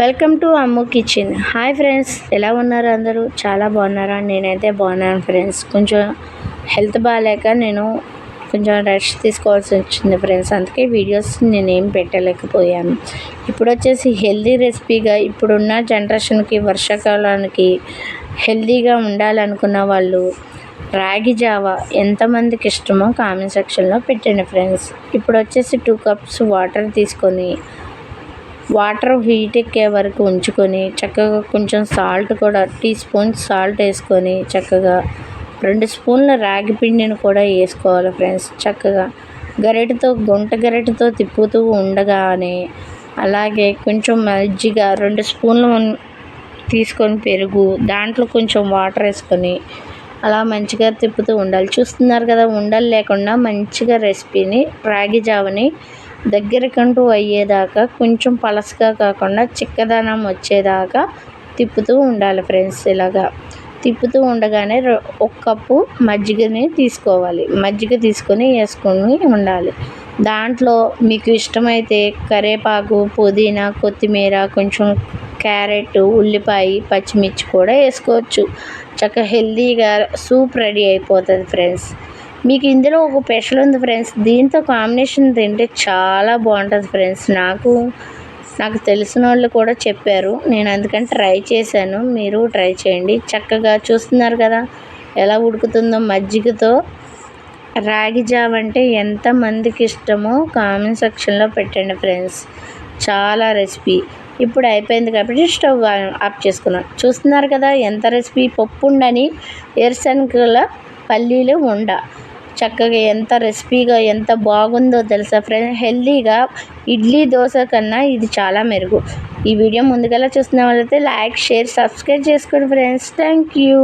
Welcome to Ammu kitchen. Hi friends ఎలా ఉన్నారు అందరూ? చాలా బాగున్నారా? నేనైతే బాగున్నాను ఫ్రెండ్స్. కొంచెం హెల్త్ బాగాలేక నేను కొంచెం రెస్ట్ తీసుకోవాల్సి వచ్చింది ఫ్రెండ్స్. అందుకే వీడియోస్ నేనేం పెట్టలేకపోయాను. ఇప్పుడు వచ్చేసి హెల్దీ రెసిపీగా ఇప్పుడున్న జనరేషన్కి వర్షాకాలానికి హెల్దీగా ఉండాలనుకున్న వాళ్ళు రాగి జావా ఎంతమందికి ఇష్టమో కామెంట్ సెక్షన్లో పెట్టండి ఫ్రెండ్స్. ఇప్పుడు వచ్చేసి టూ కప్స్ వాటర్ తీసుకొని వాటర్ హీట్ ఎక్కే వరకు ఉంచుకొని చక్కగా కొంచెం సాల్ట్ కూడా టీ స్పూన్ సాల్ట్ వేసుకొని చక్కగా రెండు స్పూన్ల రాగి పిండిని కూడా వేసుకోవాలి ఫ్రెండ్స్ చక్కగా. గరిటతో గుంట గరిటతో తిప్పుతూ ఉండగానే అలాగే కొంచెం మజ్జిగ రెండు స్పూన్లు తీసుకొని పెరుగు దాంట్లో కొంచెం వాటర్ వేసుకొని అలా మంచిగా తిప్పుతూ ఉండాలి. చూస్తున్నారు కదా ఉండలు లేకుండా మంచిగా రెసిపీని రాగి జావని దగ్గరకంటూ అయ్యేదాకా కొంచెం పలసగా కాకుండా చిక్కదనం వచ్చేదాకా తిప్పుతూ ఉండాలి ఫ్రెండ్స్ ఇలాగా. తిప్పుతూ ఉండగానే ఒక కప్పు మజ్జిగని తీసుకోవాలి. మజ్జిగ తీసుకొని వేసుకొని ఉండాలి. దాంట్లో మీకు ఇష్టమైతే కరివేపాకు పుదీనా కొత్తిమీర కొంచెం క్యారెట్ ఉల్లిపాయ పచ్చిమిర్చి కూడా వేసుకోవచ్చు. చక్కగా హెల్తీగా సూప్ రెడీ అయిపోతుంది ఫ్రెండ్స్. మీకు ఇందులో ఒక స్పెషల్ ఉంది ఫ్రెండ్స్. దీంతో కాంబినేషన్ తింటే చాలా బాగుంటుంది ఫ్రెండ్స్. నాకు నాకు తెలిసిన వాళ్ళు కూడా చెప్పారు. నేను అందుకని ట్రై చేశాను. మీరు ట్రై చేయండి. చక్కగా చూస్తున్నారు కదా ఎలా ఉడుకుతుందో మజ్జిగతో. రాగి జావ అంటే ఎంతమందికి ఇష్టమో కామెంట్ సెక్షన్లో పెట్టండి ఫ్రెండ్స్. చాలా రెసిపీ. ఇప్పుడు అయిపోయింది కాబట్టి స్టవ్ ఆఫ్ చేసుకున్నాను చూస్తున్నారు కదా ఎంత రెసిపీ? పప్పు ఉండని ఎరుశనగల పల్లీలు ఉండ. చక్కగా ఎంత రెసిపీగా ఎంత బాగుందో తెలుసా ఫ్రెండ్స్ హెల్తీగా ఇడ్లీ దోశ కన్నా ఇది చాలా మెరుగు. ఈ వీడియో ముందుగా చూస్తున్న వాళ్ళైతే లైక్ షేర్ సబ్స్క్రైబ్ చేసుకోండి ఫ్రెండ్స్ థ్యాంక్ యూ